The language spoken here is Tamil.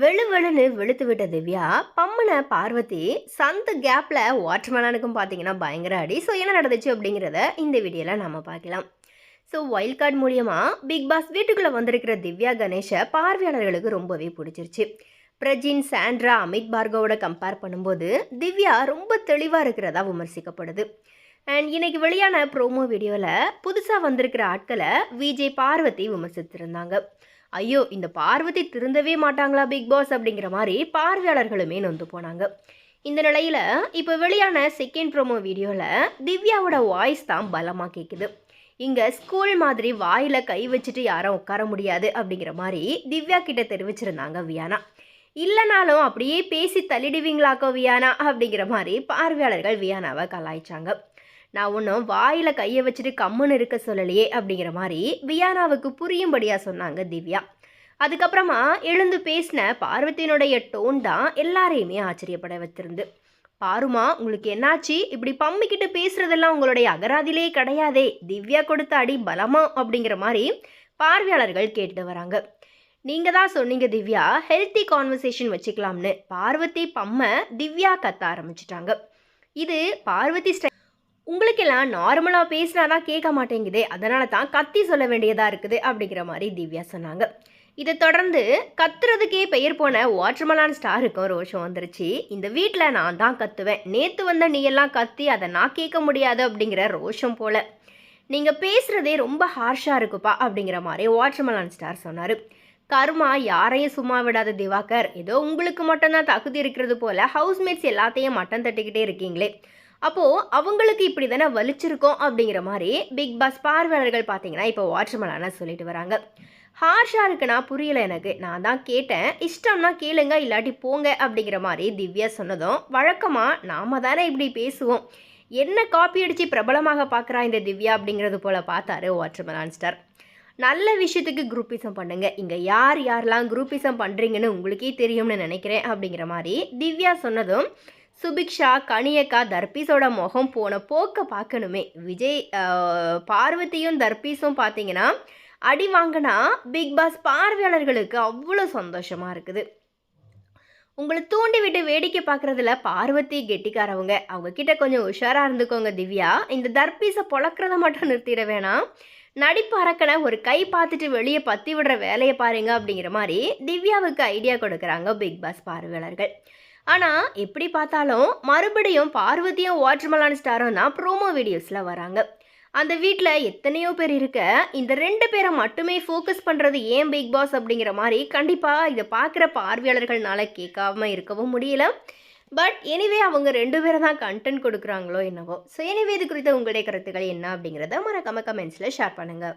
வெளு வெளுன்னு வெளுத்து விட்ட திவ்யா பம்மன பார்வதி சந்த கேப்பில் வாட்டர்மேலனுக்கும் பார்த்தீங்கன்னா பயங்கர அடி. ஸோ என்ன நடந்துச்சு அப்படிங்கிறத இந்த வீடியோவில் நம்ம பார்க்கலாம். ஸோ வைல்ட் கார்டு மூலியமாக பிக் பாஸ் வீட்டுக்குள்ளே வந்திருக்கிற திவ்யா கணேஷை பார்வையாளர்களுக்கு ரொம்பவே பிடிச்சிருச்சு. பிரஜின் சாண்ட்ரா அமித் பார்கவோட கம்பேர் பண்ணும்போது திவ்யா ரொம்ப தெளிவாக இருக்கிறதா விமர்சிக்கப்படுது. அண்ட் இன்னைக்கு வெளியான ப்ரோமோ வீடியோவில் புதுசாக வந்திருக்கிற ஆட்களை விஜய் பார்வதி விமர்சித்திருந்தாங்க. ஐயோ இந்த பார்வதி திருந்தவே மாட்டாங்களா பிக் பாஸ் அப்படிங்கிற மாதிரி பார்வையாளர்களுமே நொந்து போனாங்க. இந்த நிலையில் இப்போ வெளியான செகண்ட் ப்ரோமோ வீடியோவில் திவ்யாவோட வாய்ஸ் தான் பலமாக கேட்குது இங்கே ஸ்கூல் மாதிரி வாயில் கை வச்சுட்டு யாரும் உட்கார முடியாது அப்படிங்கிற மாதிரி திவ்யா கிட்ட தெரிவிச்சிருந்தாங்க வியானா. இல்லைனாலும் அப்படியே பேசி தள்ளிடுவீங்களாக்கோ வியானா அப்படிங்கிற மாதிரி பார்வையாளர்கள் வியானாவை கலாய்ச்சாங்க. நான் ஒன்றும் வாயில் கையை வச்சுட்டு கம்முன்னு இருக்க சொல்லலையே அப்படிங்கிற மாதிரி வியானாவுக்கு புரியும்படியாக சொன்னாங்க திவ்யா. அதுக்கப்புறமா எழுந்து பேசின பார்வதியினுடைய டோன் தான் எல்லாரையுமே ஆச்சரியப்பட வச்சிருந்து பாருமா உங்களுக்கு என்னாச்சு? இப்படி பம்மிக்கிட்டு பேசுறதெல்லாம் உங்களுடைய அகராதிலே கிடையாதே. திவ்யா கொடுத்த அடி பலமா? அப்படிங்கிற மாதிரி பார்வையாளர்கள் கேட்டு வராங்க. நீங்கள் தான் சொன்னீங்க திவ்யா ஹெல்த்தி கான்வர்சேஷன் வச்சுக்கலாம்னு. பார்வதி பம்ம திவ்யா கத்த ஆரம்பிச்சிட்டாங்க. இது பார்வதி ஸ்டை உங்களுக்கெல்லாம் நார்மலாக பேசினா தான் கேட்க மாட்டேங்குதே. அதனால தான் கத்தி சொல்ல வேண்டியதாக இருக்குது அப்படிங்கிற மாதிரி திவ்யா சொன்னாங்க. இதை தொடர்ந்து கத்துறதுக்கே பெயர் போன வாட்டர்மலான் ஸ்டாருக்கும் ரோஷம் வந்துருச்சு. இந்த வீட்டில் நான் தான் கத்துவேன். நேற்று வந்த நீ எல்லாம் கத்தி அதை நான் கேட்க முடியாது அப்படிங்கிற ரோஷம் போல. நீங்கள் பேசுகிறதே ரொம்ப ஹார்ஷாக இருக்குப்பா அப்படிங்கிற மாதிரி வாட்டர்மலான் ஸ்டார் சொன்னார். கர்மா யாரையும் சும்மா விடாத திவாகர். ஏதோ உங்களுக்கு மட்டும்தான் தகுதி இருக்கிறது போல ஹவுஸ்மேட்ஸ் எல்லாத்தையும் மட்டம் தட்டிக்கிட்டே இருக்கீங்களே. அப்போது அவங்களுக்கு இப்படி தானே வலிச்சிருக்கோம் அப்படிங்கிற மாதிரி பிக் பாஸ் பார்வையாளர்கள் பார்த்தீங்கன்னா இப்போ வாட்டர்மலான சொல்லிட்டு வராங்க. ஹார்ஷாக இருக்குன்னா புரியல எனக்கு. நான் தான் கேட்டேன். இஷ்டம்னா கேளுங்க இல்லாட்டி போங்க அப்படிங்கிற மாதிரி திவ்யா சொன்னதும் வழக்கமாக நாம தானே இப்படி பேசுவோம். என்ன காப்பி அடித்து பிரபலமாக பார்க்குறா இந்த திவ்யா அப்படிங்கிறது போல் பார்த்தாரு வாட்டர்மலான் ஸ்டார். நல்ல விஷயத்துக்கு குரூப்பிசம் பண்ணுங்க. இங்கே யார் யாரெல்லாம் குரூப்பிசம் பண்ணுறீங்கன்னு உங்களுக்கே தெரியும்னு நினைக்கிறேன் அப்படிங்கிற மாதிரி திவ்யா சொன்னதும் சுபிக்ஷா கனியக்கா தர்பீஸோட முகம் போன போக்க பார்க்கணுமே விஜய் பார்வதியும் தர்பீஸும் பார்த்தீங்கன்னா அடி வாங்கினா பிக் பாஸ் பார்வையாளர்களுக்கு அவ்வளோ சந்தோஷமாக இருக்குது. உங்களை தூண்டி விட்டு வேடிக்கை பார்க்குறதுல பார்வதி கெட்டிக்காரவங்க. அவங்க கிட்ட கொஞ்சம் உஷாராக இருந்துக்கோங்க திவ்யா. இந்த தர்பீஸை பொழக்கிறத மட்டும் நிறுத்திட வேணாம். நடிப்பு அரக்கனை ஒரு கை பார்த்துட்டு வெளியே பற்றி விடுற வேலையை பாருங்க அப்படிங்கிற மாதிரி திவ்யாவுக்கு ஐடியா கொடுக்குறாங்க பிக் பாஸ் பார்வையாளர்கள். ஆனால் எப்படி பார்த்தாலும் மறுபடியும் பார்வதியும் வாட்டர்மலான் ஸ்டாரும் தான் ப்ரோமோ வீடியோஸில் வராங்க. அந்த வீட்டில் எத்தனையோ பேர் இருக்க இந்த ரெண்டு பேரை மட்டுமே ஃபோக்கஸ் பண்ணுறது ஏன் பிக் பாஸ் அப்படிங்கிற மாதிரி கண்டிப்பாக இதை பார்க்குற பார்வையாளர்கள்னால கேட்காம இருக்கவும் முடியல. பட் எனிவே அவங்க ரெண்டு பேரும் தான் கண்டென்ட் கொடுக்குறாங்களோ என்னவோ. ஸோ எனிவே இது குறித்த உங்களுடைய கருத்துக்கள் என்ன அப்படிங்கிறத மறக்காம கமெண்ட்ஸில் ஷேர் பண்ணுங்கள்